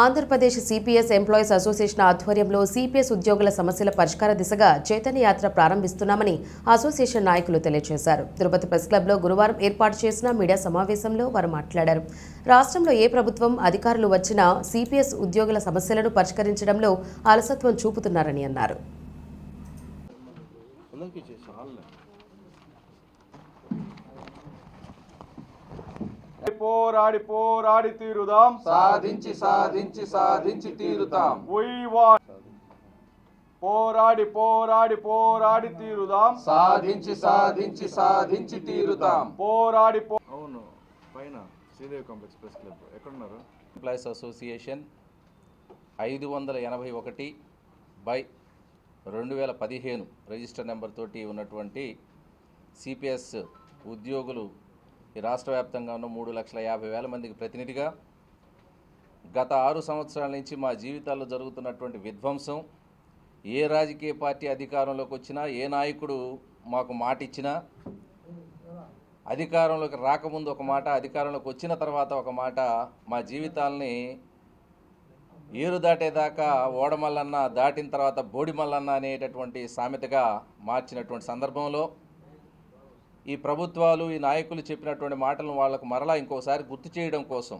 Andhra Pradesh CPS employees association ఆధ్వర్యంలో CPS ఉద్యోగుల సమస్యల పరిష్కార దిశగా చైతన్య యాత్ర ప్రారంభిస్తున్నామని అసోసియేషన్ నాయకులు తెలియజేశారు. తిరుపతి ప్రెస్ క్లబ్లో గురువారం ఏర్పాటు చేసిన మీడియా సమావేశంలో వారు మాట్లాడారు. రాష్ట్రంలో ఏ ప్రభుత్వం అధికారులు వచ్చినా సిపిఎస్ ఉద్యోగుల సమస్యలను పరిష్కరించడంలో అలసత్వం చూపుతున్నారని అన్నారు. పోరాడి పోరాడి తీరుదాం. సాధించి సాధించి సాధించి తీరుతాం. We want పోరాడి పోరాడి పోరాడి తీరుదాం. సాధించి సాధించి సాధించి తీరుతాం. పోరాడి అవును పైన శ్రీదేవి కాంప్లెక్స్ ప్రెస్ క్లబ్. ఎక్కడున్నారు? ఎంప్లాయీస్ అసోసియేషన్ ఐదు వందల ఎనభై ఒకటి బై రెండు వేల పదిహేను రిజిస్టర్ నెంబర్ తోటి ఉన్నటువంటి సిపిఎస్ ఉద్యోగులు ఈ రాష్ట్ర వ్యాప్తంగా ఉన్న మూడు లక్షల యాభై వేల మందికి ప్రతినిధిగా గత ఆరు సంవత్సరాల నుంచి మా జీవితాల్లో జరుగుతున్నటువంటి విధ్వంసం ఏ రాజకీయ పార్టీ అధికారంలోకి వచ్చినా ఏ నాయకుడు మాకు మాట ఇచ్చినా అధికారంలోకి రాకముందు ఒక మాట అధికారంలోకి వచ్చిన తర్వాత ఒక మాట మా జీవితాల్ని ఏరు దాటేదాకా ఓడమల్లన్న దాటిన తర్వాత బోడిమల్లన్న అనేటటువంటి సామెతగా మార్చినటువంటి సందర్భంలో ఈ ప్రభుత్వాలు ఈ నాయకులు చెప్పినటువంటి మాటలను వాళ్ళకు మరలా ఇంకోసారి గుర్తు చేయడం కోసం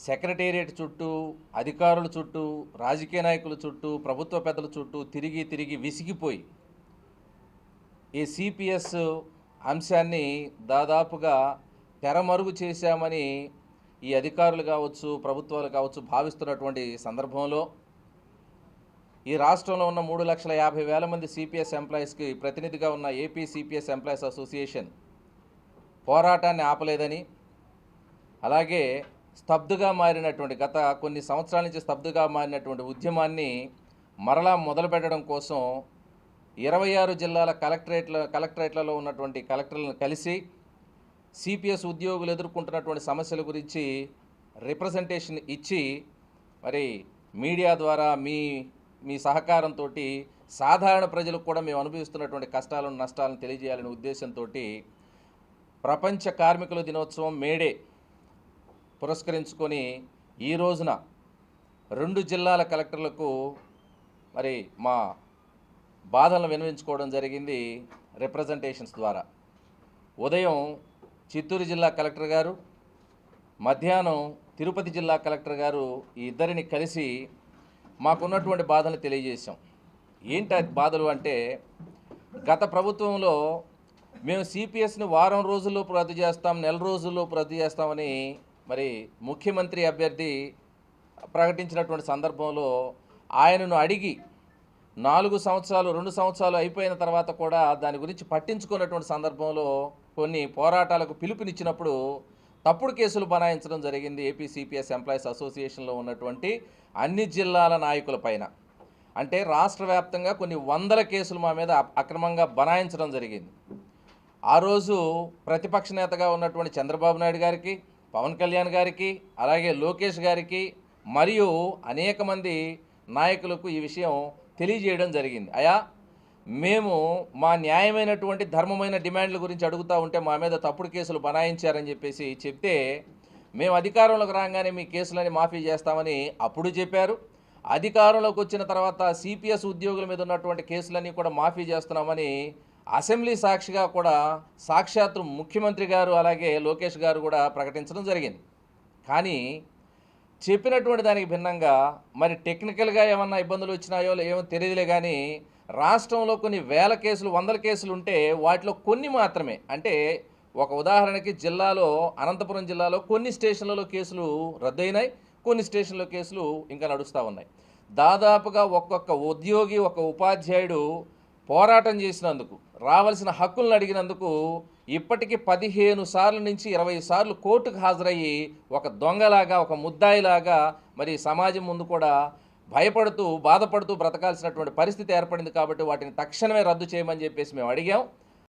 సెక్రటేరియట్ చుట్టూ అధికారుల చుట్టూ రాజకీయ నాయకుల చుట్టూ ప్రభుత్వ పెద్దల చుట్టూ తిరిగి తిరిగి విసిగిపోయి ఈ సిపిఎస్ అంశాన్ని దాదాపుగా తెరమరుగు చేశామని ఈ అధికారులు కావచ్చు ప్రభుత్వాలు కావచ్చు భావిస్తున్నటువంటి సందర్భంలో ఈ రాష్ట్రంలో ఉన్న మూడు లక్షల యాభై వేల మంది సిపిఎస్ ఎంప్లాయీస్కి ప్రతినిధిగా ఉన్న ఏపీ సిపిఎస్ ఎంప్లాయీస్ అసోసియేషన్ పోరాటాన్ని ఆపలేదని అలాగే స్తబ్దుగా మారినటువంటి గత కొన్ని సంవత్సరాల నుంచి స్తబ్దుగా మారినటువంటి ఉద్యమాన్ని మరలా మొదలుపెట్టడం కోసం ఇరవై ఆరు జిల్లాల కలెక్టరేట్ల కలెక్టరేట్లలో ఉన్నటువంటి కలెక్టర్లను కలిసి సిపిఎస్ ఉద్యోగులు ఎదుర్కొంటున్నటువంటి సమస్యల గురించి రిప్రజెంటేషన్ ఇచ్చి మరి మీడియా ద్వారా మీ మీ సహకారంతో సాధారణ ప్రజలకు కూడా మేము అనుభవిస్తున్నటువంటి కష్టాలను నష్టాలను తెలియజేయాలనే ఉద్దేశంతో ప్రపంచ కార్మికుల దినోత్సవం మేడే పురస్కరించుకొని ఈ రోజున రెండు జిల్లాల కలెక్టర్లకు మరి మా బాధలను వినవించుకోవడం జరిగింది రిప్రజెంటేషన్స్ ద్వారా. ఉదయం చిత్తూరు జిల్లా కలెక్టర్ గారు మధ్యాహ్నం తిరుపతి జిల్లా కలెక్టర్ గారు ఈ ఇద్దరిని కలిసి మాకున్నటువంటి బాధలు తెలియజేశాం. ఏంటి బాధలు అంటే గత ప్రభుత్వంలో మేము సిపిఎస్ని వారం రోజుల్లో రద్దు చేస్తాం నెల రోజుల్లో రద్దు చేస్తామని మరి ముఖ్యమంత్రి అభ్యర్థి ప్రకటించినటువంటి సందర్భంలో ఆయనను అడిగి నాలుగు సంవత్సరాలు రెండు సంవత్సరాలు అయిపోయిన తర్వాత కూడా దాని గురించి పట్టించుకున్నటువంటి సందర్భంలో కొన్ని పోరాటాలకు పిలుపునిచ్చినప్పుడు తప్పుడు కేసులు బనాయించడం జరిగింది ఏపీ సిపిఎస్ ఎంప్లాయీస్ అసోసియేషన్లో ఉన్నటువంటి అన్ని జిల్లాల నాయకుల పైన. అంటే రాష్ట్ర వ్యాప్తంగా కొన్ని వందల కేసులు మా మీద అక్రమంగా బనాయించడం జరిగింది. ఆ రోజు ప్రతిపక్ష నేతగా ఉన్నటువంటి చంద్రబాబు నాయుడు గారికి పవన్ కళ్యాణ్ గారికి అలాగే లోకేష్ గారికి మరియు అనేక మంది నాయకులకు ఈ విషయం తెలియజేయడం జరిగింది. అయా మేము మా న్యాయమైనటువంటి ధర్మమైన డిమాండ్ల గురించి అడుగుతూ ఉంటే మా మీద తప్పుడు కేసులు బనాయించారని చెప్పేసి చెప్తే మేము అధికారంలోకి రాగానే మీ కేసులని మాఫీ చేస్తామని అప్పుడు చెప్పారు. అధికారంలోకి వచ్చిన తర్వాత సిపిఎస్ ఉద్యోగుల మీద ఉన్నటువంటి కేసులన్నీ కూడా మాఫీ చేస్తున్నామని అసెంబ్లీ సాక్షిగా కూడా సాక్షాత్తు ముఖ్యమంత్రి గారు అలాగే లోకేష్ గారు కూడా ప్రకటించడం జరిగింది. కానీ చెప్పినటువంటి దానికి భిన్నంగా మరి టెక్నికల్గా ఏమన్నా ఇబ్బందులు వచ్చినాయో ఏమో తెలియదులే కానీ రాష్ట్రంలో కొన్ని వేల కేసులు వందల కేసులు ఉంటే వాటిలో కొన్ని మాత్రమే. అంటే ఒక ఉదాహరణకి జిల్లాలో అనంతపురం జిల్లాలో కొన్ని స్టేషన్లలో కేసులు రద్దయినాయి కొన్ని స్టేషన్లో కేసులు ఇంకా నడుస్తూ ఉన్నాయి. దాదాపుగా ఒక్కొక్క ఉద్యోగి ఒక ఉపాధ్యాయుడు పోరాటం చేసినందుకు రావాల్సిన హక్కులను అడిగినందుకు ఇప్పటికీ పదిహేను సార్లు నుంచి ఇరవై సార్లు కోర్టుకు హాజరయ్యి ఒక దొంగలాగా ఒక ముద్దాయిలాగా మరి సమాజం ముందు కూడా భయపడుతూ బాధపడుతూ బ్రతకాల్సినటువంటి పరిస్థితి ఏర్పడింది కాబట్టి వాటిని తక్షణమే రద్దు చేయమని చెప్పేసి మేము అడిగాం.